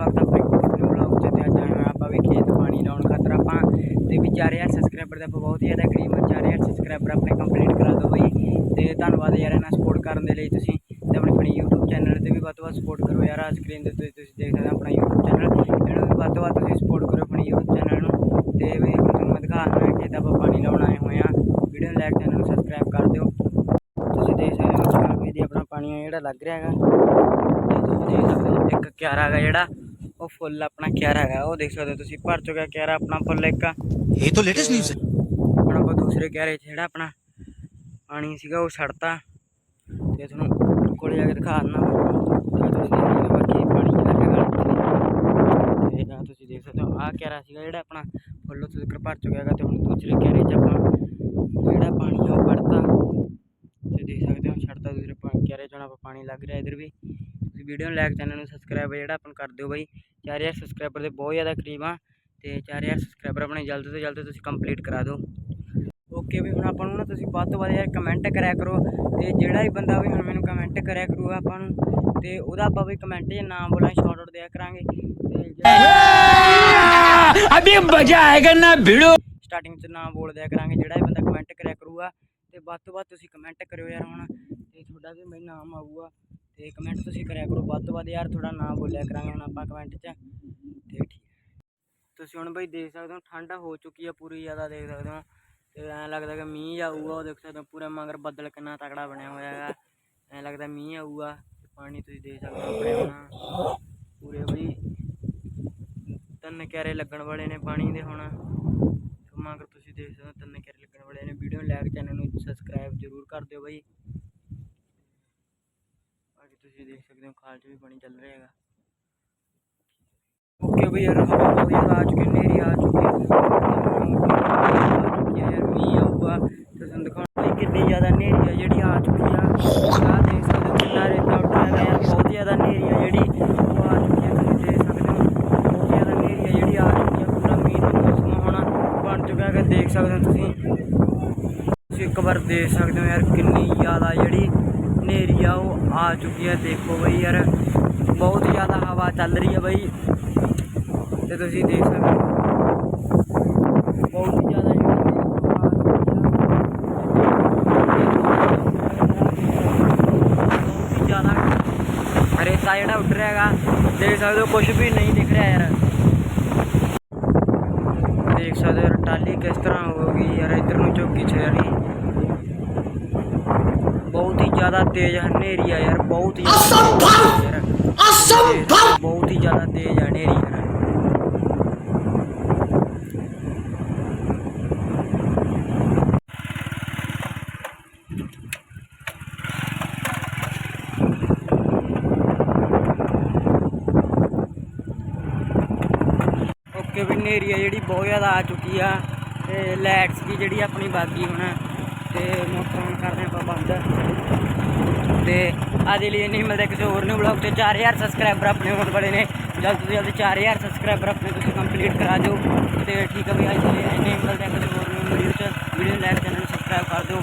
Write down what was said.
ਸਵਾਗਤ ਹੈ ਆਪਣੇ ਆਪਣੇ ਵਲੌਗ 'ਚ ਤੇ ਅੱਜ ਆਏ ਆਪਾਂ ਵੀ ਖੇਤ ਪਾਣੀ ਲਾਉਣ ਖਾਤਰ ਆਪਾਂ ਤੇ ਵੀ 4000 ਸਬਸਕ੍ਰਾਈਬਰ ਦਾ ਆਪਾਂ ਬਹੁਤ ਹੀ ਜ਼ਿਆਦਾ ਕਰੀਬ 4000 ਸਬਸਕ੍ਰਾਈਬਰ ਆਪਣੇ ਕੰਪਲੀਟ ਕਰਾ ਦਿਓ ਬਈ ਤੇ ਧੰਨਵਾਦ ਯਾਰ ਇਹਨਾਂ ਸਪੋਰਟ ਕਰਨ ਦੇ ਲਈ ਤੁਸੀਂ ਤੇ ਆਪਣੇ ਆਪਣੀ YouTube ਚੈਨਲ ਤੇ ਵੀ ਵੱਧ ਤੋਂ ਵੱਧ ਸਪੋਰਟ ਕਰੋ ਯਾਰ ਆ ਸਕਰੀਨ ਦੇ ਉੱਤੇ ਤੁਸੀਂ ਦੇਖ ਸਕਦੇ ਹੋ ਆਪਣਾ YouTube ਚੈਨਲ ਇਹਨੂੰ ਵੀ ਵੱਧ ਤੋਂ ਵੱਧ ਤੁਸੀਂ ਸਪੋਰਟ ਕਰੋ ਆਪਣੇ YouTube ਚੈਨਲ ਨੂੰ ਤੇ ਵੀ ਹੁਣ ਤੁਹਾਨੂੰ ਮੈਂ ਦਿਖਾ ਰਿਹਾ ਖੇਤ ਆਪਾਂ ਪਾਣੀ ਲਾਉਣ ਆਏ ਹੋਏ ਆ ਵੀਡੀਓ ਨੂੰ ਲਾਈਕ ਚੈਨਲ ਨੂੰ ਸਬਸਕ੍ਰਾਈਬ ਕਰ ਦਿਓ। ਤੁਸੀਂ ਦੇਖ ਸਕਦੇ ਹੋ ਚਾਰ ਆਪਣਾ ਪਾਣੀ ਜਿਹੜਾ ਲੱਗ ਰਿਹਾ ਹੈਗਾ। ਤੇ ਤੁਸੀਂ ਦੇਖ ਸਕਦੇ ਹੋ ਇੱਕ ਕਿਆਰਾ ਹੈਗਾ ਜਿਹੜਾ ਉਹ ਫੁੱਲ ਆਪਣਾ ਕਿਆਰਾ ਹੈਗਾ ਉਹ ਦੇਖ ਸਕਦੇ ਹੋ ਤੁਸੀਂ ਭਰ ਚੁੱਕਾ ਕਿਆਰਾ ਆਪਣਾ ਫੁੱਲ ਇੱਕ। ਇਹ ਤਾਂ ਲੇਟੈਸਟ ਨਿਊਜ਼ ਹੈ। ਹੁਣ ਆਪਾਂ ਦੂਸਰੇ ਕਿਆਰੇ 'ਚ ਜਿਹੜਾ ਆਪਣਾ ਪਾਣੀ ਸੀਗਾ ਉਹ ਛੱਡਤਾ ਤੇ ਤੁਹਾਨੂੰ ਕੋਲੇ ਜਾ ਕੇ ਦਿਖਾ ਦਿੰਦਾ ਬਾਕੀ ਪਾਣੀ ਜਿਹੜਾ ਜਿਹੜਾ ਤੁਸੀਂ ਦੇਖ ਸਕਦੇ ਹੋ। ਆਹ ਕਿਆਰਾ ਸੀਗਾ ਜਿਹੜਾ ਆਪਣਾ ਫੁੱਲ ਉੱਥੇ ਤੱਕ ਭਰ ਚੁੱਕਿਆ ਹੈਗਾ। ਤੇ ਹੁਣ ਦੂਸਰੇ ਕਿਆਰੇ 'ਚ ਆਪਾਂ ਜਿਹੜਾ ਪਾਣੀ ਉਹ ਕੱਢਤਾ ਤੇ ਦੇਖ ਸਕਦੇ ਹੋ ਛੱਡਤਾ ਦੂਸਰੇ ਪਾਣੀ ਕਿਆਰੇ 'ਚ ਹੁਣ ਆਪਾਂ ਪਾਣੀ ਲੱਗ ਰਿਹਾ ਇਧਰ ਵੀ। ਤੁਸੀਂ ਵੀਡੀਓ ਨੂੰ ਲਾਈਕ ਚੈਨਲ ਨੂੰ ਸਬਸਕ੍ਰਾਈਬ ਜਿਹੜਾ ਆਪਾਂ ਕਰ ਦਿਓ ਬਾਈ। 4000 ਸਬਸਕ੍ਰਾਈਬਰ ਦੇ ਬਹੁਤ ਜ਼ਿਆਦਾ ਕਰੀਬ ਆ ਤੇ 4000 ਸਬਸਕ੍ਰਾਈਬਰ ਆਪਣੇ ਜਲਦ ਤੋਂ ਜਲਦ ਤੁਸੀਂ ਕੰਪਲੀਟ ਕਰਾ ਦਿਓ। ਓਕੇ ਵੀ ਹੁਣ ਆਪਾਂ ਨੂੰ ਨਾ ਤੁਸੀਂ ਵੱਧ ਤੋਂ ਵੱਧ ਯਾਰ ਕਮੈਂਟ ਕਰਿਆ ਕਰੋ ਤੇ ਜਿਹੜਾ ਵੀ ਬੰਦਾ ਵੀ ਹੁਣ ਮੈਨੂੰ ਕਮੈਂਟ ਕਰਿਆ ਕਰੂਗਾ ਆਪਾਂ ਨੂੰ ਤੇ ਉਹਦਾ ਆਪਾਂ ਵੀ ਕਮੈਂਟ 'ਚ ਨਾਮ ਬੋਲਾਂ ਸ਼ਾਰਟ ਆਊਟ ਦਿਆ ਕਰਾਂਗੇ ਤੇ ਅਬੇ ਆਏਗਾ ਨਾ ਭਿੜੋ। ਸਟਾਰਟਿੰਗ 'ਚ ਨਾਮ ਬੋਲ ਦਿਆ ਕਰਾਂਗੇ ਜਿਹੜਾ ਵੀ ਬੰਦਾ ਕਮੈਂਟ ਕਰਿਆ ਕਰੂਗਾ ਤੇ ਵੱਧ ਤੋਂ ਵੱਧ ਤੁਸੀਂ ਕਮੈਂਟ ਕਰਿਓ ਯਾਰ ਹੁਣ ਤੇ ਤੁਹਾਡਾ ਵੀ ਮੇਰਾ ਨਾਮ ਆਊਗਾ। ਤੇ ਕਮੈਂਟ ਤੁਸੀਂ ਕਰਿਆ ਕਰੋ। ਵੱਧ ਤੋਂ ਵੱਧ ਯਾਰ ਤੁਹਾਡਾ ਨਾ ਬੋਲਿਆ ਕਰਾਂਗੇ ਹੁਣ ਆਪਾਂ ਕਮੈਂਟ 'ਚ। ਤੇ ਠੀਕ ਤੁਸੀਂ ਹੁਣ ਬਈ ਦੇਖ ਸਕਦੇ ਹੋ, ਠੰਡ ਹੋ ਚੁੱਕੀ ਆ ਪੂਰੀ ਜ਼ਿਆਦਾ ਦੇਖ ਸਕਦੇ ਹੋ। ਤੇ ਐਂ ਲੱਗਦਾ ਕਿ ਮੀਂਹ ਆਊਗਾ ਉਹ ਦੇਖ ਸਕਦੇ ਹੋ ਪੂਰੇ ਮਗਰ ਬੱਦਲ ਕਿੰਨਾ ਤਕੜਾ ਬਣਿਆ ਹੋਇਆ ਹੈ ਐਂ ਲੱਗਦਾ ਮੀਂਹ ਆਊਗਾ ਤੇ ਪਾਣੀ ਤੁਸੀਂ ਦੇਖ ਸਕਦੇ ਹੋ ਆਪਣੇ ਹੁਣ। ਪੂਰੇ ਬਈ ਤਿੰਨ ਕਿਆਰੇ ਲੱਗਣ ਵਾਲੇ ਨੇ ਪਾਣੀ ਦੇ ਹੁਣ। ਮਗਰ ਤੁਸੀਂ ਦੇਖ ਸਕਦੇ ਹੋ ਤਿੰਨ ਕਿਆਰੇ ਲੱਗਣ ਵਾਲੇ ਨੇ। ਵੀਡੀਓ ਨੂੰ ਲਾਈਕ ਚੈਨਲ ਨੂੰ ਸਬਸਕ੍ਰਾਈਬ ਜ਼ਰੂਰ ਕਰ ਦਿਓ ਬਈ। ਬਾਕੀ ਤੁਸੀਂ ਦੇਖ ਸਕਦੇ ਹੋ ਖਾਲ 'ਚ ਵੀ ਪਾਣੀ ਚੱਲ ਰਿਹਾ ਹੈਗਾ। ਓਕੇ ਬਈ ਯਾਰ, ਹਵਾ ਬਹੁਤ ਜ਼ਿਆਦਾ ਆ ਚੁੱਕੀ ਨੇਰੀ ਆ ਚੁੱਕੀ ਆ। ਯਾਰ, ਮੀਂਹ ਆਊਗਾ ਤੇ ਤੁਹਾਨੂੰ ਦਿਖਾਉਣ ਲਈ ਕਿੰਨੀ ਜ਼ਿਆਦਾ ਨੇਰੀ ਆ ਜਿਹੜੀ ਆ ਚੁੱਕੀ ਆ। ਆ ਦੇਖ ਸਕਦੇ ਹੋ, ਕਿੰਨਾ ਰੇਤਾ ਉੱਡਿਆ ਹੈਗਾ ਯਾਰ, ਬਹੁਤ ਜ਼ਿਆਦਾ ਨੇਰੀ ਆ ਜਿਹੜੀ ਉਹ ਆ ਚੁੱਕੀ ਹੈ ਤੁਸੀਂ ਦੇਖ ਸਕਦੇ ਹੋ, ਬਹੁਤ ਜ਼ਿਆਦਾ ਨੇਰੀ ਆ ਜਿਹੜੀ ਆ ਚੁੱਕੀ ਆ। ਪੂਰਾ ਮੀਂਹ ਦਾ ਮੌਸਮ ਹੁਣ, ਬਣ ਚੁੱਕਾ ਹੈਗਾ, ਦੇਖ ਸਕਦੇ ਹੋ ਤੁਸੀਂ। ਤੁਸੀਂ ਇੱਕ ਵਾਰ ਦੇਖ ਸਕਦੇ ਹੋ ਯਾਰ, ਕਿੰਨੀ ਜ਼ਿਆਦਾ ਜਿਹੜੀ ਹਨੇਰੀ ਆ ਉਹ ਆ ਚੁੱਕੀ ਹੈ, ਦੇਖੋ ਬਈ ਯਾਰ, ਬਹੁਤ ਜ਼ਿਆਦਾ ਹਵਾ ਚੱਲ ਰਹੀ ਹੈ ਬਈ। ਤੇ ਤੁਸੀਂ ਦੇਖ ਸਕਦੇ ਹੋ। ਬਹੁਤ ਜ਼ਿਆਦਾ ਬਹੁਤ ਜ਼ਿਆਦਾ ਰੇਤਾ ਜਿਹੜਾ ਉੱਡ ਰਿਹਾ ਹੈਗਾ। ਦੇਖ ਸਕਦੇ ਹੋ ਕੁਝ ਵੀ ਨਹੀਂ ਦਿਖ ਰਿਹਾ ਯਾਰ। ਦੇਖ ਸਕਦੇ ਹੋ ਟਾਲੀ ਕਿਸ ਤਰ੍ਹਾਂ ਹੋ ਗਈ ਯਾਰ, ਇਧਰ ਨੂੰ ਝੋਕੀ ਛੇੜੀ ਬਹੁਤ ਹੀ ਜ਼ਿਆਦਾ ਤੇਜ਼ ਹਨੇਰੀ ਆ ਯਾਰ ਬਹੁਤ ਹੀ ਅਸੰਭਵ! ਅਸੰਭਵ! ਬਹੁਤ ਹੀ ਜ਼ਿਆਦਾ ਤੇਜ਼ ਹਨੇਰੀ ਯਾਰ। ਓਕੇ ਵੀ ਹਨੇਰੀ ਆ ਜਿਹੜੀ ਬਹੁਤ ਜ਼ਿਆਦਾ ਆ ਚੁੱਕੀ ਆ ਤੇ ਲਾਈਟਸ ਵੀ ਜਿਹੜੀ ਆਪਣੀ ਬਾਗੀ ਹੁਣ। ਤੇ ਮੋਟਰ on ਕਰਦੇ ਆਪਾਂ ਬੰਦ ਤੇ ਅੱਜ ਲਈ ਨਹੀਂ ਮਿਲਦਾ ਕਿਸੇ ਹੋਰ ਨੂੰ ਬਲੌਗ ਤੇ 4000 ਸਬਸਕ੍ਰਾਈਬਰ ਆਪਣੇ ਹੋਣ ਵਾਲੇ ਨੇ, ਜਲਦ ਤੋਂ ਜਲਦ 4000 ਸਬਸਕ੍ਰਾਈਬਰ ਆਪਣੇ ਤੁਸੀਂ ਕੰਪਲੀਟ ਕਰਾ ਦਿਓ। ਤੇ ਠੀਕ ਹੈ ਵੀ ਅੱਜ ਲਈ ਨਹੀਂ ਮਿਲਦਾ ਕਿਸੇ ਹੋਰ ਨੂੰ ਵੀਡੀਓ ਚ ਵੀਡੀਓ ਲਾਈਕ ਚੈਨਲ ਨੂੰ ਸਬਸਕ੍ਰਾਈਬ ਕਰ ਦਿਓ।